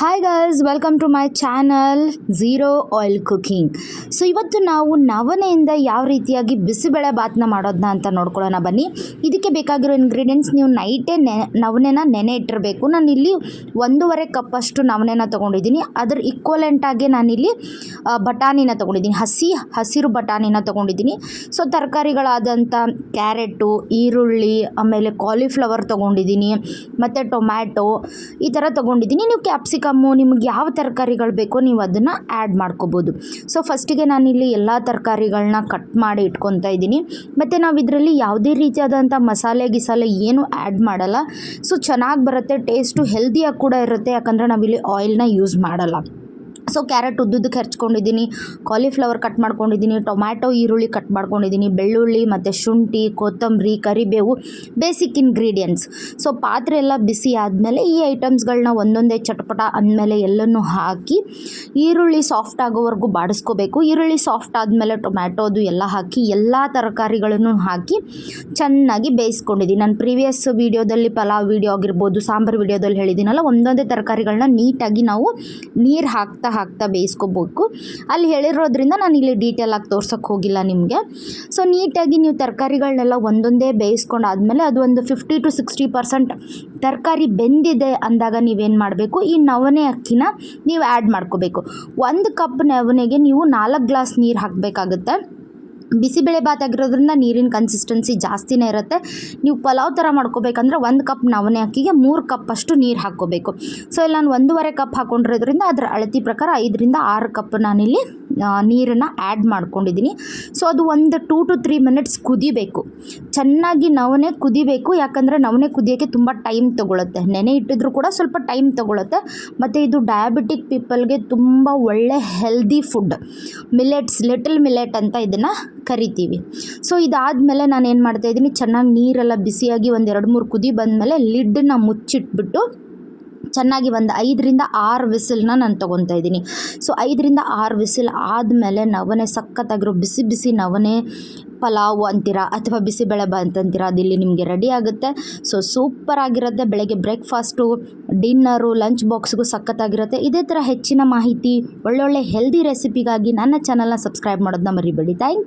Hi girls welcome to my channel zero oil cooking so ಇವತ್ತು ನಾವು ನವನೆಯಿಂದ ಯಾವ ರೀತಿಯಾಗಿ ಬಿಸಿಬೇಳೆ ಬಾತನ್ನ ಮಾಡೋದನ್ನ ಅಂತ ನೋಡ್ಕೊಳ್ಳೋಣ ಬನ್ನಿ. ಇದಕ್ಕೆ ಬೇಕಾಗಿರೋ ಇಂಗ್ರೀಡಿಯೆಂಟ್ಸ್ ನೀವು ನೈಟೇ ನೆ ನವನೆನ ನೆನೆ ಇಟ್ಟಿರಬೇಕು. ನಾನಿಲ್ಲಿ ಒಂದೂವರೆ ಕಪ್ಪಷ್ಟು ನವನೆನ ತೊಗೊಂಡಿದ್ದೀನಿ. ಅದ್ರ ಈಕ್ವಲೆಂಟಾಗಿ ನಾನಿಲ್ಲಿ ಬಟಾಣಿನ ತೊಗೊಂಡಿದ್ದೀನಿ. ಹಸಿ, ಹಸಿರು ಬಟಾಣಿನ ತೊಗೊಂಡಿದ್ದೀನಿ. ಸೊ ತರಕಾರಿಗಳಾದಂಥ ಕ್ಯಾರೆಟು, ಈರುಳ್ಳಿ, ಆಮೇಲೆ ಕಾಲಿಫ್ಲವರ್ ತೊಗೊಂಡಿದ್ದೀನಿ. ಮತ್ತು ಟೊಮ್ಯಾಟೊ ಈ ಥರ ತೊಗೊಂಡಿದ್ದೀನಿ. ನೀವು ಕ್ಯಾಪ್ಸಿಕಮ್ಮು ನಿಮ್ಗೆ ಯಾವ ತರಕಾರಿಗಳು ಬೇಕೋ ನೀವು ಅದನ್ನು ಆ್ಯಡ್ ಮಾಡ್ಕೋಬೋದು. ಸೊ ಫಸ್ಟಿಗೆ ನಾನಿಲ್ಲಿ ಎಲ್ಲ ತರಕಾರಿಗಳನ್ನ ಕಟ್ ಮಾಡಿ ಇಟ್ಕೊತಾ ಇದ್ದೀನಿ. ಮತ್ತು ನಾವು ಇದರಲ್ಲಿ ಯಾವುದೇ ರೀತಿಯಾದಂಥ ಮಸಾಲೆ ಗಿಸಾಲೆ ಏನು ಆ್ಯಡ್ ಮಾಡಲ್ಲ. ಸೊ ಚೆನ್ನಾಗಿ ಬರುತ್ತೆ ಟೇಸ್ಟು ಹೆಲ್ದಿಯಾಗಿ ಕೂಡ ಇರುತ್ತೆ. ಯಾಕಂದರೆ ನಾವಿಲ್ಲಿ ಆಯಿಲ್ನ ಯೂಸ್ ಮಾಡಲ್ಲ. ಸೊ ಕ್ಯಾರೆಟ್ ಉದ್ದುದಕ್ಕೆ ಹೆಚ್ಕೊಂಡಿದ್ದೀನಿ ಕಾಲಿಫ್ಲವರ್ ಕಟ್ ಮಾಡ್ಕೊಂಡಿದ್ದೀನಿ. ಟೊಮ್ಯಾಟೊ ಈರುಳ್ಳಿ ಕಟ್ ಮಾಡ್ಕೊಂಡಿದ್ದೀನಿ. ಬೆಳ್ಳುಳ್ಳಿ, ಮತ್ತು ಶುಂಠಿ, ಕೊತ್ತಂಬರಿ, ಕರಿಬೇವು ಬೇಸಿಕ್ ಇಂಗ್ರೀಡಿಯೆಂಟ್ಸ್ ಸೊ ಪಾತ್ರೆ ಎಲ್ಲ ಬಿಸಿ ಆದಮೇಲೆ ಈ ಐಟಮ್ಸ್ಗಳನ್ನ ಒಂದೊಂದೇ ಚಟಪಟ ಅಂದಮೇಲೆ ಎಲ್ಲನೂ ಹಾಕಿ, ಈರುಳ್ಳಿ ಸಾಫ್ಟ್ ಆಗೋವರೆಗೂ ಬಾಡಿಸ್ಕೋಬೇಕು. ಈರುಳ್ಳಿ ಸಾಫ್ಟ್ ಆದಮೇಲೆ ಟೊಮ್ಯಾಟೋದು ಎಲ್ಲ ಹಾಕಿ, ಎಲ್ಲ ತರಕಾರಿಗಳನ್ನು ಹಾಕಿ ಚೆನ್ನಾಗಿ ಬೇಯಿಸ್ಕೊಂಡಿದ್ದೀನಿ. ನಾನು ಪ್ರೀವಿಯಸ್ ವೀಡಿಯೋದಲ್ಲಿ ಪಲಾವ್ ವೀಡಿಯೋ ಆಗಿರ್ಬೋದು, ಸಾಂಬಾರು ವೀಡಿಯೋದಲ್ಲಿ ಹೇಳಿದ್ದೀನಲ್ಲ, ಒಂದೊಂದೇ ತರಕಾರಿಗಳನ್ನ ನೀಟಾಗಿ ನಾವು ನೀರು ಹಾಕ್ತಾ ಹಾಕ್ತಾ ಬೇಯಿಸ್ಕೋಬೇಕು. ಅಲ್ಲಿ ಹೇಳಿರೋದ್ರಿಂದ ನಾನು ಇಲ್ಲಿ ಡೀಟೇಲ್ ಆಗಿ ತೋರ್ಸೋಕ್ಕೆ ಹೋಗಿಲ್ಲ ನಿಮಗೆ. ಸೊ ನೀಟಾಗಿ ನೀವು ತರಕಾರಿಗಳನ್ನೆಲ್ಲ ಒಂದೊಂದೇ ಬೇಯಿಸ್ಕೊಂಡು ಆದಮೇಲೆ ಅದು ಒಂದು ಫಿಫ್ಟಿ ಟು ಸಿಕ್ಸ್ಟಿ ಪರ್ಸೆಂಟ್ ತರಕಾರಿ ಬೆಂದಿದೆ ಅಂದಾಗ ನೀವೇನು ಮಾಡಬೇಕು? ಈ ನವಣೆ ಅಕ್ಕಿನ ನೀವು ಆ್ಯಡ್ ಮಾಡ್ಕೋಬೇಕು. ಒಂದು ಕಪ್ ನವಣೆಗೆ ನೀವು ನಾಲ್ಕು ಗ್ಲಾಸ್ ನೀರು ಹಾಕಬೇಕಾಗುತ್ತೆ. ಬಿಸಿಬೇಳೆ ಭಾತ್ ಆಗಿರೋದ್ರಿಂದ ನೀರಿನ ಕನ್ಸಿಸ್ಟೆನ್ಸಿ ಜಾಸ್ತಿನೇ ಇರುತ್ತೆ. ನೀವು ಪಲಾವ್ ಥರ ಮಾಡ್ಕೋಬೇಕಂದ್ರೆ ಒಂದು ಕಪ್ ನವಣೆ ಅಕ್ಕಿಗೆ ಮೂರು ಕಪ್ ಅಷ್ಟು ನೀರು ಹಾಕ್ಕೋಬೇಕು. ಸೊ ಇಲ್ಲಿ ನಾನು ಒಂದೂವರೆ ಕಪ್ ಹಾಕ್ಕೊಂಡಿರೋದ್ರಿಂದ ಅದರ ಅಳತಿ ಪ್ರಕಾರ ಐದರಿಂದ ಆರು ಕಪ್ ನಾನಿಲ್ಲಿ ನೀರನ್ನು ಆ್ಯಡ್ ಮಾಡ್ಕೊಂಡಿದ್ದೀನಿ ಸೊ ಅದು ಒಂದು ಟೂ ಟು ತ್ರೀ ಮಿನಿಟ್ಸ್ ಕುದಿಬೇಕು. ಚೆನ್ನಾಗಿ ನವನೆ ಕುದಿಬೇಕು. ಯಾಕಂದರೆ ನವನೆ ಕುದಿಯೋಕ್ಕೆ ತುಂಬ ಟೈಮ್ ತೊಗೊಳುತ್ತೆ. ನೆನೆ ಇಟ್ಟಿದ್ರು ಕೂಡ ಸ್ವಲ್ಪ ಟೈಮ್ ತೊಗೊಳುತ್ತೆ. ಮತ್ತು ಇದು ಡಯಾಬಿಟಿಕ್ ಪೀಪಲ್ಗೆ ತುಂಬ ಒಳ್ಳೆ healthy food millets little millet ಅಂತ ಇದನ್ನು ಕರಿತೀವಿ. ಸೊ ಇದಾದಮೇಲೆ ನಾನು ಏನು ಮಾಡ್ತಾಯಿದ್ದೀನಿ ಚೆನ್ನಾಗಿ ನೀರೆಲ್ಲ ಬಿಸಿಯಾಗಿ ಒಂದು ಮೂರು ಕುದಿ ಬಂದಮೇಲೆ ಲಿಡ್ಡನ್ನ ಮುಚ್ಚಿಟ್ಬಿಟ್ಟು ಚೆನ್ನಾಗಿ ಒಂದು ಐದರಿಂದ ಆರು ವಿಸಿಲ್ನ ನಾನು ತೊಗೊತಾ ಇದ್ದೀನಿ. ಸೊ, ಐದರಿಂದ ಆರು ವಿಸಿಲ್ ಆದಮೇಲೆ ನವನೆ ಸಖತ್ತಾಗಿರೋ ಬಿಸಿ ಬಿಸಿ ನವಣೆ ಪಲಾವ್ ಅಂತೀರಾ ಅಥವಾ ಬಿಸಿಬೇಳೆ ಬಾತ್ ಅಂತೀರಾ ಅದಿಲ್ಲಿ ನಿಮಗೆ ರೆಡಿ ಆಗುತ್ತೆ. ಸೊ ಸೂಪರ್ ಆಗಿರುತ್ತೆ. ಬೆಳಗ್ಗೆ ಬ್ರೇಕ್ಫಾಸ್ಟು ಡಿನ್ನರು ಲಂಚ್ ಬಾಕ್ಸ್ಗೂ ಸಖತ್ತಾಗಿರುತ್ತೆ. ಇದೇ ಥರ ಹೆಚ್ಚಿನ ಮಾಹಿತಿ, ಒಳ್ಳೊಳ್ಳೆ ಹೆಲ್ದಿ ರೆಸಿಪಿಗಾಗಿ ನನ್ನ ಚಾನಲ್ನ ಸಬ್ಸ್ಕ್ರೈಬ್ ಮಾಡೋದನ್ನ ಮರಿಬೇಡಿ. ಥ್ಯಾಂಕ್